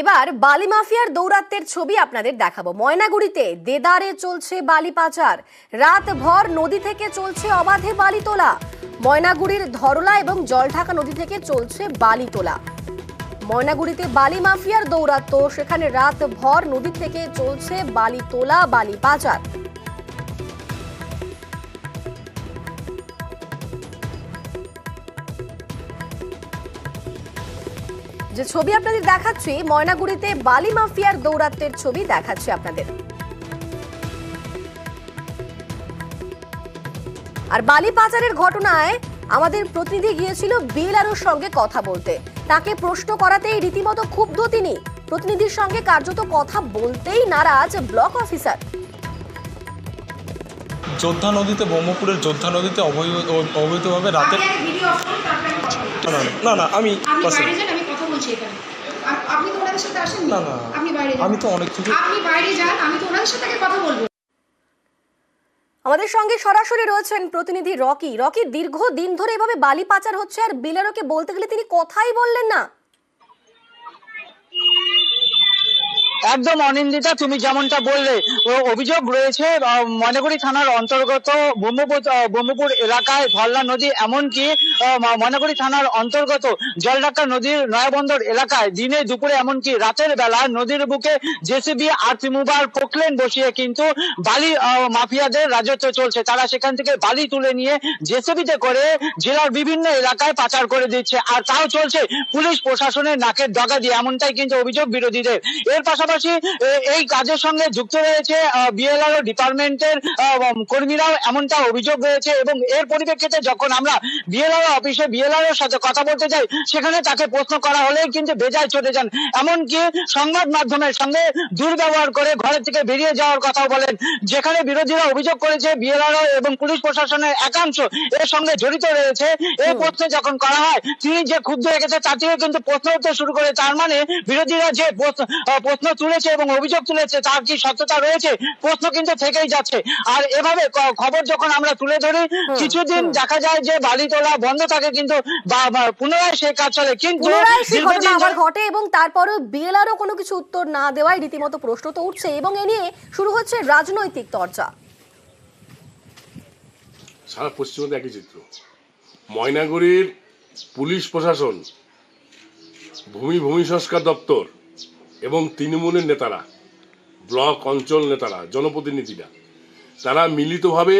এবার বালি মাফিয়ার দৌরাত্মের ছবি আপনাদের দেখাবো। ময়নাগুড়িতে দেদারে চলছে বালি পাচার। রাতভর নদী থেকে চলছে অবাধে বালি তোলা। ময়নাগুড়ির ধরলা এবং জলঢাকা নদী থেকে চলছে বালি তোলা। ময়নাগুড়িতে বালি মাফিয়ার দৌরাত্ম সেখানে রাতভর নদী থেকে চলছে বালি তোলা, বালি পাচার। যে ছবি আপনাদের দেখাচ্ছি ময়নাগুড়িতে বালি মাফিয়ার দৌরাত্মের ছবি দেখাচ্ছি আপনাদের। আর বালি পাচারের ঘটনায় আমাদের প্রতিনিধি গিয়েছিল বিএলআরওর সঙ্গে কথা বলতে। তাকে প্রশ্ন করাতেই রীতিমতো ক্ষুব্ধ তিনি। প্রতিনিধির সঙ্গে কার্যত কথা বলতেই নারাজ ব্লক অফিসার। যোদ্ধা নদীতে ব্রহ্মপুরের যোদ্ধা নদীতে অবৈধ- অবৈধভাবে রাতে না না আমি বলছি এখানে। আপনি তো ওনাদের সাথে আসেন না, না। আপনি বাইরে আমি তো অনেক কিছু আপনি বাইরে যান আমি তো ওনাদের সাথে কথা বলব। আমাদের সঙ্গে সরাসরি রয়েছেন প্রতিনিধি রকি। রকি দীর্ঘ দিন ধরে এভাবে বালি পাচার হচ্ছে আর বিলারকে বলতে গেলে তিনি কথাই বললেন না। একদম অনিন্দিতা তুমি যেমনটা বললে অভিযোগ রয়েছে আহ, ময়নাগুড়ি থানার অন্তর্গত ব্রহ্মপুর এলাকায় ধরলা নদী এমনকি আহ, ম- ময়নাগুড়ি থানার অন্তর্গত জলঢাকা নদীর নয়াবন্দর এলাকায় দিনে দুপুরে এমনকি রাতের বেলা নদীর বুকে জেসিবি আর্থ রিমুভার পোকলেন বসিয়ে কিন্তু বালি মাফিয়াদের রাজত্ব চলছে। তারা সেখান থেকে বালি তুলে নিয়ে জেসিবিতে করে জেলার বিভিন্ন এলাকায় পাচার করে দিচ্ছে। আর তাও চলছে পুলিশ প্রশাসনের নাকের ডগা দিয়ে এমনটাই কিন্তু অভিযোগ বিরোধীদের। এর পাশাপাশি এ, এই কাজের সঙ্গে যুক্ত রয়েছে বিএলআরও ডিপার্টমেন্টের কর্মীরাও এমনটা অভিযোগ রয়েছে এবং এর পরিপ্রেক্ষিতে যখন আমরা বিএলআরও অফিসে বিএলআরওর সাথে কথা বলতে যাই সেখানে তাকে প্রশ্ন করা হলে কিন্তু বেজায় চটে যান। এমনকি সংবাদ মাধ্যমের সঙ্গে দুর্ব্যবহার করে ঘরের থেকে বেরিয়ে যাওয়ার কথাও বলেন। যেখানে বিরোধীরা অভিযোগ করেছে বিএলআরও এবং পুলিশ প্রশাসনের একাংশ এর সঙ্গে জড়িত রয়েছে। এই প্রশ্ন যখন করা হয় তিনি যে ক্ষুব্ধ হয়ে গেছে তার থেকে কিন্তু প্রশ্ন উঠতে শুরু করে। তার মানে বিরোধীরা যে প্রশ্ন তুলেছে এবং অভিযোগ তুলেছে তার কি সত্যতা রয়েছে? প্রশ্ন কিন্তু থেকেই যাচ্ছে। আর এভাবে খবর যখন আমরা তুলে ধরি কিছুদিন দেখা যায় যে বালি তোলা বন্ধ থাকে কিন্তু পুনরায় সেই কাজ চলে। কিন্তু ঘটে এবং তারপরেও বিএলআরও কোনো কিছু উত্তর না দেওয়ায় রীতিমতো প্রশ্ন তো উঠছে এবং এ নিয়ে শুরু হচ্ছে রাজনৈতিক চর্চা। সারা পশ্চিমবঙ্গে একই চিত্র। ময়নাগুড়ির পুলিশ প্রশাসন ভূমি ভূমি সংস্কার দপ্তর এবং তৃণমূলের নেতারা, ব্লক অঞ্চল নেতারা, জনপ্রতিনিধিরা, তারা মিলিতভাবে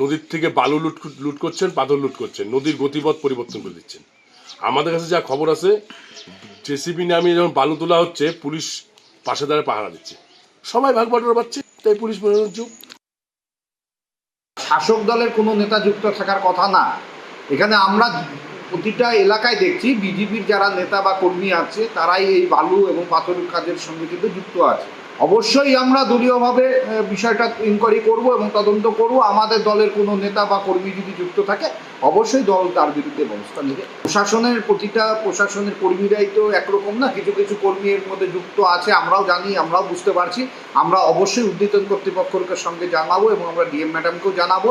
নদীর থেকে বালু লুট লুট করছেন, পাথর লুট করছেন, নদীর গতিপথ পরিবর্তন করে দিচ্ছেন। আমাদের কাছে যা খবর আছে, জেসিবি নামিয়ে যখন বালু তোলা হচ্ছে, পুলিশ পাশে দাঁড়িয়ে পাহারা দিচ্ছে। সবাই ভাগ বাটোয়ারা পাচ্ছে, তাই পুলিশ প্রশাসন চুপ। শাসক দলের কোনো নেতা যুক্ত থাকার কথা না। এখানে আমরা প্রতিটা এলাকায় দেখছি বিজেপির যারা নেতা বা কর্মী আছে, তারাই এই বালু এবং পাথরের কাজের সঙ্গে কিন্তু যুক্ত আছে। অবশ্যই আমরা দলীয়ভাবে বিষয়টা ইনকোয়ারি করব এবং তদন্ত করব। আমাদের দলের কোনো নেতা বা কর্মী যদি যুক্ত থাকে, অবশ্যই দল তার বিরুদ্ধে ব্যবস্থা নেবে। প্রশাসনের প্রতিটা, প্রশাসনের কর্মীরাই তো একরকম না, কিছু কিছু কর্মী এর মধ্যে যুক্ত আছে, আমরাও জানি, আমরাও বুঝতে পারছি। আমরা অবশ্যই উদ্বোধন কর্তৃপক্ষের সঙ্গে জানাব এবং আমরা ডিএম ম্যাডামকেও জানাব।